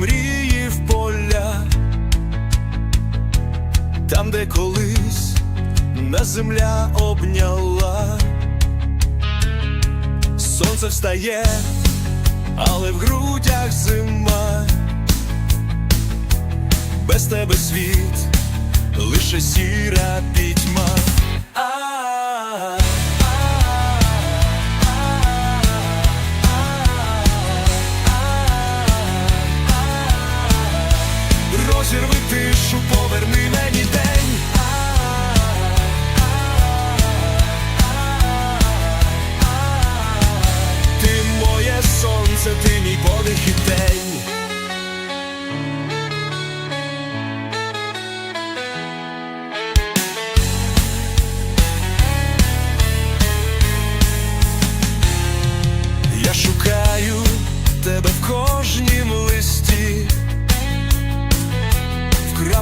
мрії в поля, там, де колись нас земля обняла, сонце встає, але в грудях зима, без тебе світ, лише сіра пітьма. Тишу, поверни мені день. Ти моє сонце, ти мій подих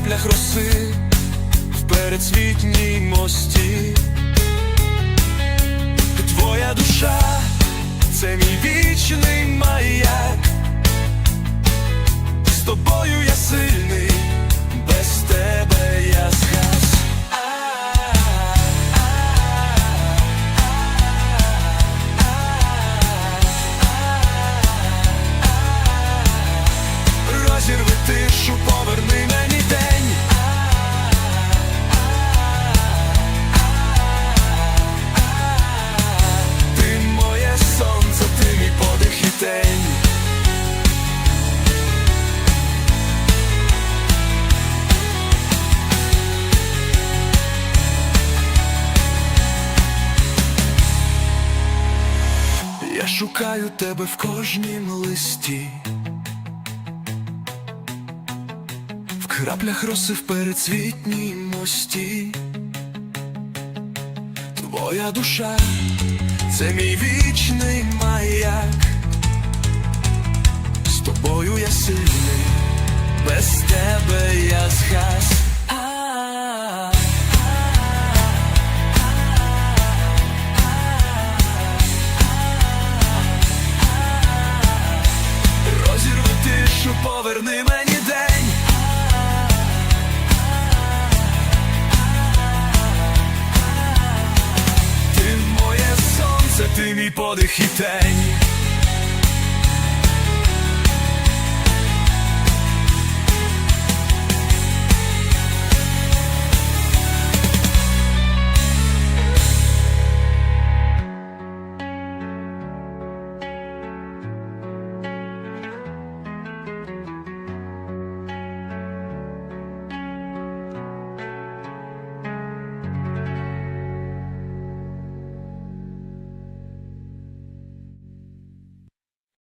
краплях роси, в передсвітній мості. Шукаю тебе в кожнім листі. В краплях роси в передсвітній мості. Твоя душа це мій вічний маяк. З тобою я сильний, без тебе подих і тень.